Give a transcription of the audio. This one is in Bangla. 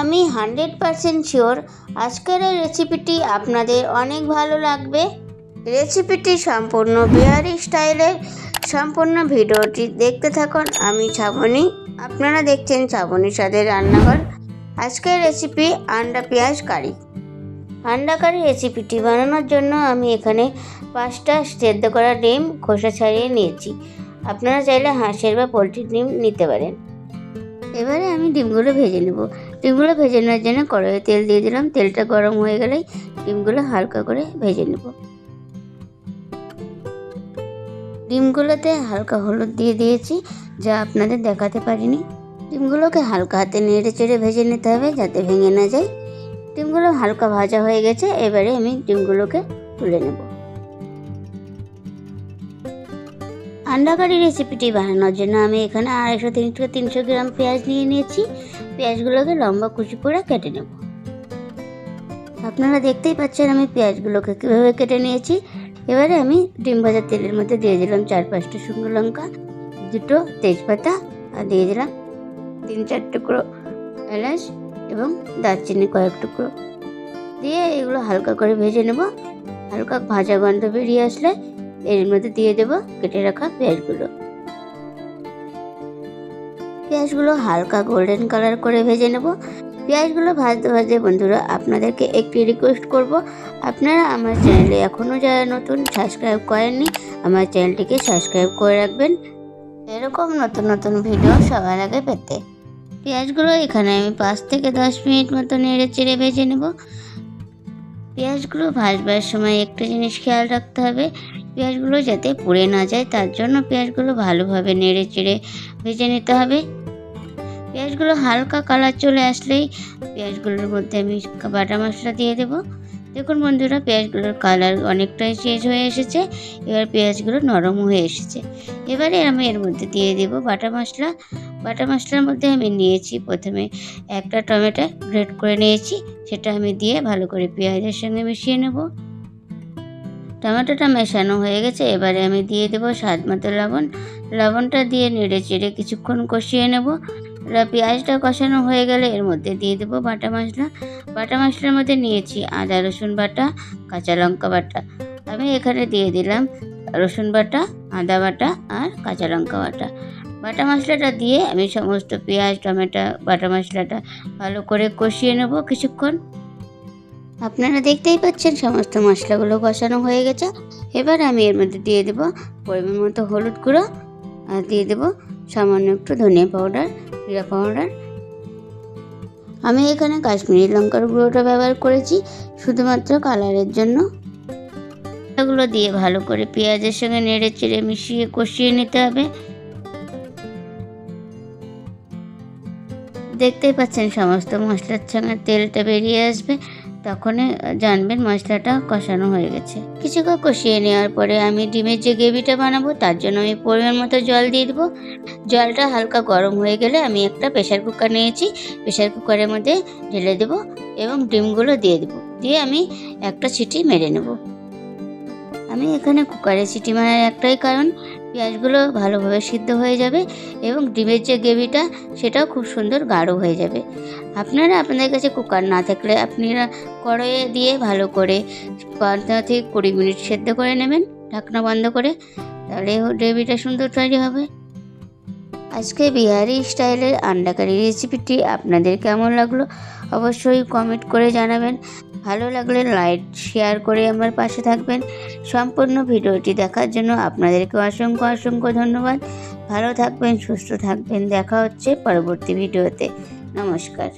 আমি হান্ড্রেড পারসেন্ট শিওর আজকের এই রেসিপিটি আপনাদের অনেক ভালো লাগবে। রেসিপিটি সম্পূর্ণ বিহারি স্টাইলের সম্পূর্ণ ভিডিওটি দেখতে থাকুন। আমি শ্রাবণী আপনারা দেখছেন শ্রাবণীর সাথে রান্নাঘর। আজকের রেসিপি আন্ডা পেঁয়াজ কারি। আন্ডা কারি রেসিপিটি বানানোর জন্য আমি এখানে পাঁচটা সেদ্ধ করা ডিম খোসা ছাড়িয়ে নিয়েছি। আপনারা চাইলে হাঁসের বা পোলট্রির ডিম নিতে পারেন। এবারে আমি ডিমগুলো ভেজে নেব। ডিমগুলো ভেজে নেওয়ার জন্য কড়াইয়ে তেল দিয়ে দিলাম। তেলটা গরম হয়ে গেলেই ডিমগুলো হালকা করে ভেজে নেব। ডিমগুলোতে হালকা হলুদ দিয়ে দিয়েছি, যা আপনাদের দেখাতে পারিনি। ডিমগুলোকে হালকা হাতে নেড়ে চেড়ে ভেজে নিতে হবে যাতে ভেঙে না যায়। ডিমগুলো হালকা ভাজা হয়ে গেছে, এবারে আমি ডিমগুলোকে তুলে নেব। কারি রেসিপিটি বানানোর জন্য আমি এখানে আড়াইশো তিন থেকে তিনশো গ্রাম পেঁয়াজ নিয়ে নিয়েছি। পেঁয়াজগুলোকে লম্বা কুচি করে কেটে নেব। আপনারা দেখতেই পাচ্ছেন আমি পেঁয়াজগুলোকে কীভাবে কেটে নিয়েছি। এবারে আমি ডিম ভাজার তেলের মধ্যে দিয়ে দিলাম চার পাঁচটা শুকনো লঙ্কা, দুটো তেজপাতা আর দিয়ে দিলাম তিন চার টুকরো এলাচ এবং দারচিনি কয়েক টুকরো। দিয়ে এগুলো হালকা করে ভেজে নেব। হালকা ভাজা গন্ধ বেরিয়ে আসলে এর মধ্যে দিয়ে দেব, কেটে রাখা পেঁয়াজগুলো। পেঁয়াজগুলো হালকা গোল্ডেন কালার করে ভেজে নেব। পেঁয়াজগুলো ভাজতে ভাজতে বন্ধুরা, আপনাদেরকে একটি রিকোয়েস্ট করব। আপনারা আমার চ্যানেলে এখনও যারা নতুন সাবস্ক্রাইব করেননি, আমার চ্যানেলটিকে সাবস্ক্রাইব করে রাখবেন। এরকম নতুন নতুন ভিডিও সবার আগে পেতে। পেঁয়াজগুলো এখানে আমি পাঁচ থেকে দশ মিনিট মতো নেড়ে চেড়ে ভেজে নেব। পেঁয়াজগুলো ভাজবার সময় একটা জিনিস খেয়াল রাখতে হবে। পেঁয়াজগুলো যাতে পুড়ে না যায়, তার জন্য পেঁয়াজগুলো ভালোভাবে নেড়ে চেড়ে ভেজে নিতে হবে। পেঁয়াজগুলো হালকা কালার চলে আসলেই পেঁয়াজগুলোর মধ্যে আমি বাটা মশলা দিয়ে দেবো। দেখুন বন্ধুরা, পেঁয়াজগুলোর কালার অনেকটাই চেঞ্জ হয়ে এসেছে, এবার পেঁয়াজগুলো নরম হয়ে এসেছে। এবারে আমি এর মধ্যে দিয়ে দেব বাটা মশলা। বাটা মশলার মধ্যে আমি নিয়েছি প্রথমে একটা টমেটো গ্রেট করে নিয়েছি, সেটা আমি দিয়ে ভালো করে পেঁয়াজের সঙ্গে মিশিয়ে নেব। টমেটোটা মেশানো হয়ে গেছে, এবারে আমি দিয়ে দেবো স্বাদ মতো লবণ। লবণটা দিয়ে নেড়ে চেড়ে কিছুক্ষণ কষিয়ে নেব। পেঁয়াজটা কষানো হয়ে গেলে এর মধ্যে দিয়ে দেবো বাটা মশলা। বাটা মশলার মধ্যে নিয়েছি আদা, রসুন বাটা, কাঁচা লঙ্কা বাটা। আমি এখানে দিয়ে দিলাম রসুন বাটা, আদা বাটা আর কাঁচা লঙ্কা বাটা। বাটা মশলাটা দিয়ে আমি সমস্ত পেঁয়াজ, টমেটো, বাটা মশলাটা ভালো করে কষিয়ে নেব কিছুক্ষণ। আপনারা দেখতেই পাচ্ছেন সমস্ত মশলাগুলো কষানো হয়ে গেছে। এবার আমি এর মধ্যে দিয়ে দেবো পরিমাণ মতো হলুদ গুঁড়ো আর দিয়ে দেবো সামান্য একটু ধনিয়া পাউডার, জিরা পাউডার। আমি এখানে কাশ্মীরি লঙ্কার গুঁড়োটা ব্যবহার করেছি শুধুমাত্র কালারের জন্য। এগুলো দিয়ে ভালো করে পেঁয়াজের সঙ্গে নেড়ে চেড়ে মিশিয়ে কষিয়ে নিতে হবে। দেখতেই পাচ্ছেন, সমস্ত মশলার সঙ্গে তেলটা বেরিয়ে আসবে। তখনই জানবেন মশলাটা কষানো হয়ে গেছে। কিছুক্ষণ কষিয়ে নেওয়ার পরে আমি ডিমের যে গ্রেভিটা বানাবো, তার জন্য আমি পরিমাণ মতো জল দিয়ে দেবো। জলটা হালকা গরম হয়ে গেলে আমি একটা প্রেশার কুকার নিয়েছি। প্রেশার কুকারের মধ্যে ঢেলে দেবো এবং ডিমগুলো দিয়ে দেবো। দিয়ে আমি একটা সিটি মেরে নেব। আমি এখানে কুকারে সিটি মারার একটাই কারণ, পেঁয়াজগুলো ভালোভাবে সিদ্ধ হয়ে যাবে এবং ডিমের যে গ্রেভিটা, সেটাও খুব সুন্দর গাঢ় হয়ে যাবে। আপনারা আপনাদের কাছে কুকার না থাকলে আপনারা কড়াইয়ে দিয়ে ভালো করে পনেরো থেকে কুড়ি মিনিট সেদ্ধ করে নেবেন, ঢাকনা বন্ধ করে, তাহলে গ্রেভিটা সুন্দর তৈরি হবে। আজকে বিহারি স্টাইলের আন্ডাকারি রেসিপিটি আপনাদের কেমন লাগল অবশ্যই কমেন্ট করে জানাবেন। ভালো লাগলে লাইক শেয়ার করে আমার পাশে থাকবেন। সম্পূর্ণ ভিডিওটি দেখার জন্য আপনাদেরকে অসংখ্য অসংখ্য ধন্যবাদ। ভালো থাকবেন, সুস্থ থাকবেন। দেখা হচ্ছে পরবর্তী ভিডিওতে। নমস্কার।